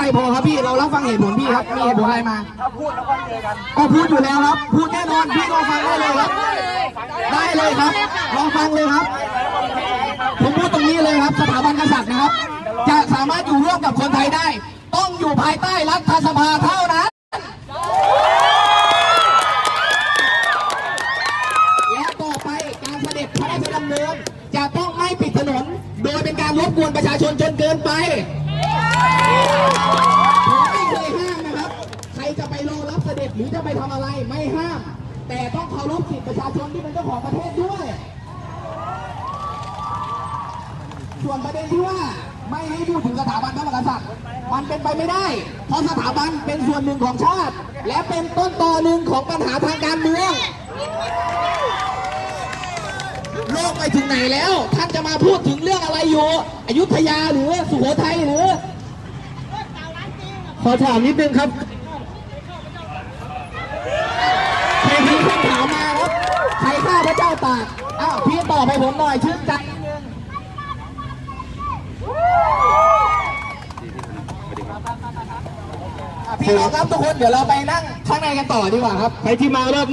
ไปพอครับพี่เรารับฟังเหตุผลพี่ครับมีเหตุผลอะไรมา ถ้าพูดแล้วก็เจอกันก็พูดอยู่แล้วครับ พูดแน่นอนพี่รอฟังได้เลยครับ ได้เลยครับรอฟังเลยครับ ผมพูดตรงนี้เลยครับ สถาบันกษัตริย์นะครับ จะสามารถอยู่ร่วมกับคนไทยได้ ต้องอยู่ภายใต้รัฐสภาเท่านั้นและต่อไปการเสด็จพระราชดำเนินจะต้องไม่ปิดถนน โดยเป็นการรบกวนประชาชนจนเกินไป จะไปรอรับเสด็จหรือจะไปทำอะไรไม่ห้าม แต่ต้องเคารพสิทธิประชาชนที่เป็นเจ้าของประเทศด้วย ส่วนประเด็นที่ว่าไม่ให้พูดถึงสถาบันพระมหากษัตริย์มันเป็นไปไม่ได้ เพราะสถาบันเป็นส่วนหนึ่งของชาติ และเป็นต้นตอหนึ่งของปัญหาทางการเมืองโลกไปถึงไหนแล้ว ท่านจะมาพูดถึงเรื่องอะไรอยู่ อยุธยาหรือสุโขทัยหรือ ขอถามนิดนึงครับใครมีคำถามมาครับ ใครฆ่าพระเจ้าตากอ้าวพี่ตอบให้ผมหน่อยชื่นใจนิดนึงอะพี่น้องครับทุกคนเดี๋ยวเราไปนั่งข้างในกันต่อดีกว่าครับ ใครที่มารอบ